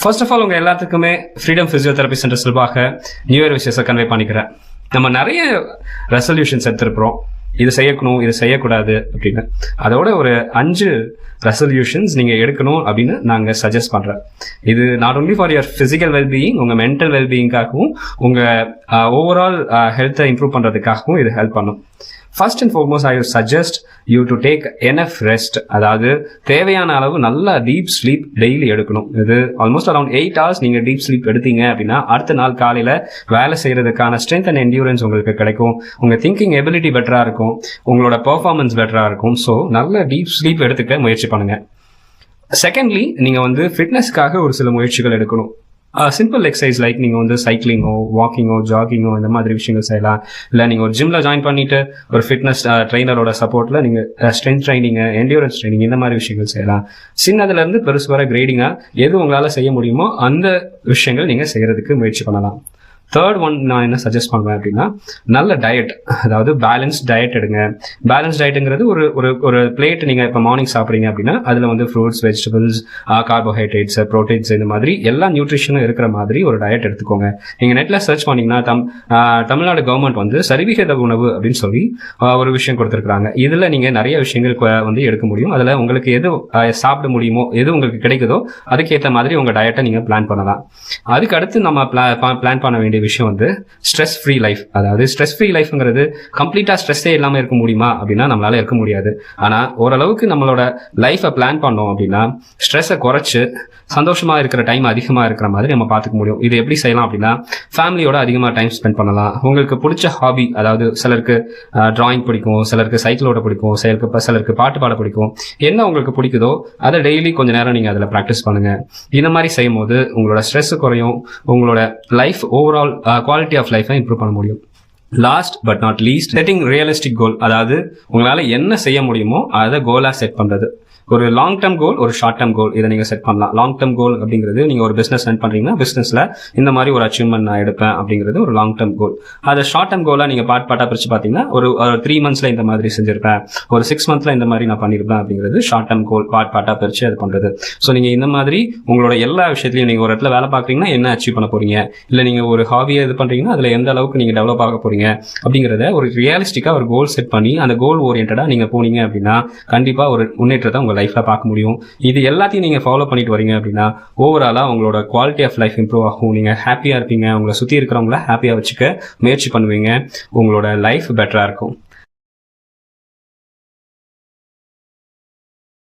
First of all உங்க எல்லாத்துக்குமே freedom physiotherapy centre சார்பாக நியூ இயர் விஷயத்தை கன்வே பண்ணிக்கிறேன். நம்ம நிறைய ரெசல்யூஷன்ஸ் எடுத்திருக்கிறோம். இது செய்யக்கணும் இது செய்யக்கூடாது அப்படின்னு. அதோட ஒரு அஞ்சு ரெசல்யூஷன்ஸ் நீங்கள் எடுக்கணும் அப்படின்னு நாங்கள் சஜஸ்ட் பண்ணுறேன் இது not only for your physical wellbeing உங்கள் மென்டல் வெல்பீயிங்காகவும் உங்கள் ஓவரால் ஹெல்த்தை இம்ப்ரூவ் பண்ணுறதுக்காகவும் இது ஹெல்ப் பண்ணும். First and foremost I suggest you to take enough rest அதாவது தேவையான அளவு நல்ல டீப் ஸ்லீப் டெய்லி எடுக்கணும். இது ஆல்மோஸ்ட் அரௌண்ட் எயிட் ஹவர்ஸ் நீங்கள் டீப் ஸ்லீப் எடுத்தீங்க அப்படின்னா அடுத்த நாள் காலையில் வேலை செய்கிறதுக்கான ஸ்ட்ரென்த் அண்ட் என்டியூரன்ஸ் உங்களுக்கு கிடைக்கும். உங்கள் திங்கிங் எபிலிட்டி பெட்டராக இருக்கும். உங்களோட பெர்ஃபார்மன்ஸ் பெட்டராக இருக்கும். ஸோ நல்ல டீப் ஸ்லீப் எடுத்துக்க முயற்சி பண்ணுங்கள் செகண்ட்லி நீங்கள் வந்து ஃபிட்னஸ்க்காக ஒரு சில முயற்சிகள் எடுக்கணும். சிம்பிள் எக்ஸசைஸ் லைக் நீங்கள் வந்து சைக்கிளிங்கோ வாக்கிங்கோ ஜாகிங்கோ இந்த மாதிரி விஷயங்கள் செய்யலாம். இல்லை நீங்கள் ஒரு ஜிம்மில் ஜாயின் பண்ணிட்டு ஒரு ஃபிட்னஸ் ட்ரைனரோட சப்போர்ட்டில் நீங்கள் ஸ்ட்ரென்த் ட்ரைனிங் என்டியூரன்ஸ் ட்ரைனிங் இந்த மாதிரி விஷயங்கள் செய்யலாம். சின்னதுலேருந்து பெருசு வர கிரேடிங்காக எது உங்களால் செய்ய முடியுமோ அந்த விஷயங்கள் நீங்கள் செய்கிறதுக்கு முயற்சி பண்ணலாம். தேர்ட் ஒன் நான் என்ன சஜஸ்ட் பண்ணுவேன் அப்படின்னா நல்ல டயட் அதாவது பேலன்ஸ் டயட் எடுங்க. பேலன்ஸ் டயட்டுங்கிறது ஒரு ஒரு ஒரு பிளேட் நீங்கள் இப்போ மார்னிங் சாப்பிட்றீங்க அப்படின்னா அதில் வந்து ஃப்ரூட்ஸ் வெஜிடபிள்ஸ் கார்போஹைட்ரேட்ஸ் ப்ரோட்டீன்ஸ் இந்த மாதிரி எல்லா நியூட்ரிஷனும் இருக்கிற மாதிரி ஒரு டயட் எடுத்துக்கோங்க. நீங்கள் நெட்டில் சர்ச் பண்ணீங்கன்னா தம் தமிழ்நாடு கவர்மெண்ட் வந்து சரிவிகித உணவு அப்படின்னு சொல்லி ஒரு விஷயம் கொடுத்துருக்காங்க இதில் நீங்கள் நிறைய விஷயங்கள் வந்து எடுக்க முடியும். அதில் உங்களுக்கு எது சாப்பிட முடியுமோ எது உங்களுக்கு கிடைக்குதோ அதுக்கேற்ற மாதிரி உங்கள் டயட்டை நீங்கள் பிளான் பண்ணலாம். அதுக்கு அடுத்து நம்ம பிளான் பண்ண வேண்டிய விஷயம் வந்து ஸ்ட்ரெஸ் ஃப்ரீ லைஃப் அதாவது ஸ்ட்ரெஸ் ஃப்ரீ லைஃப்ங்கிறது கம்ப்ளீட்டாக ஸ்ட்ரெஸ்ஸே இல்லாமல் இருக்க முடியுமா அப்படின்னா நம்மளால இருக்க முடியாது. ஆனால் ஓரளவுக்கு நம்மளோட லைஃப்பை பிளான் பண்ணோம் அப்படின்னா ஸ்ட்ரெஸ்ஸை குறைச்சி சந்தோஷமா இருக்கிற டைம் அதிகமாக இருக்கிற மாதிரி நம்ம பார்த்துக்க முடியும். இது எப்படி செய்யலாம் அப்படின்னா ஃபேமிலியோட அதிகமாக டைம் ஸ்பெண்ட் பண்ணலாம். உங்களுக்கு பிடிச்ச ஹாபி அதாவது சிலருக்கு டிராயிங் பிடிக்கும் சிலருக்கு சைக்கிளோட பிடிக்கும் சிலருக்கு சிலருக்கு பாட்டு பாட பிடிக்கும். என்ன உங்களுக்கு பிடிக்குதோ அதை டெய்லி கொஞ்ச நேரம் நீங்கள் அதில் ப்ராக்டிஸ் பண்ணுங்க. இந்த மாதிரி செய்யும் போது உங்களோட ஸ்ட்ரெஸ் குறையும் உங்களோட life overall quality of life improve பண்ண முடியும். Last but not least setting realistic goal அதாவது உங்களால் என்ன செய்ய முடியுமோ அதை கோலாக செட் பண்ணுறது ஒரு லாங் டேர்ம் கோல் ஒரு ஷார்ட் டேர்ம் கோல் இதை நீங்கள் செட் பண்ணலாம். லாங் டேர்ம் கோல் அப்படிங்கிறது நீங்கள் ஒரு பிஸ்னஸ் ரன் பண்ணுறீங்கன்னா பிஸ்னஸில் இந்த மாதிரி ஒரு அச்சீவ்மெண்ட் நான் எடுப்பேன் அப்படிங்கிறது ஒரு லாங் டேர்ம் கோல் அதை ஷார்ட் டேர்ம் கோலாக நீங்கள் பார்ட் பார்ட்டாக பிரித்து பார்த்தீங்கன்னா ஒரு த்ரீ மந்த்ஸில் இந்த மாதிரி செஞ்சிருப்பேன். ஒரு சிக்ஸ் மந்த்ஸில் இந்த மாதிரி நான் பண்ணியிருப்பேன் அப்படிங்கிறது ஷார்ட் டேர்ம் கோல் பார்ட் பார்ட்டாக பிரித்து அது பண்ணுறது ஸோ நீங்கள் இந்த மாதிரி உங்களோட எல்லா விஷயத்துலையும் நீங்கள் ஒரு இடத்துல வேலை பார்க்குறீங்கன்னா என்ன அச்சீவ் பண்ண போறீங்க? இல்லை நீங்கள் ஒரு ஹாபியை இது பண்ணுறீங்கன்னா அதில் எந்த அளவுக்கு நீங்கள் டெவலப் ஆக போறீங்க? அப்படிங்கிறத ஒரு ரியலிஸ்டிக்காக ஒரு கோல் செட் பண்ணி அந்த கோல் ஓரியன்டாக நீங்கள் போனீங்க அப்படின்னா கண்டிப்பாக ஒரு முன்னேற்றத்தை உங்களுக்கு லைஃப்பில் பார்க்க முடியும். இது எல்லாத்தையும் நீங்கள் ஃபாலோ பண்ணிட்டு வரீங்க அப்படின்னா ஓவராலாக உங்களோட குவாலிட்டி ஆஃப் லைஃப் இம்ப்ரூவ் ஆகும். நீங்கள் ஹாப்பியாக இருப்பீங்க. உங்களை சுற்றி இருக்கிறவங்கள ஹாப்பியாக வச்சுக்க முயற்சி பண்ணுவீங்க. உங்களோட லைஃப் பெட்டராக இருக்கும்.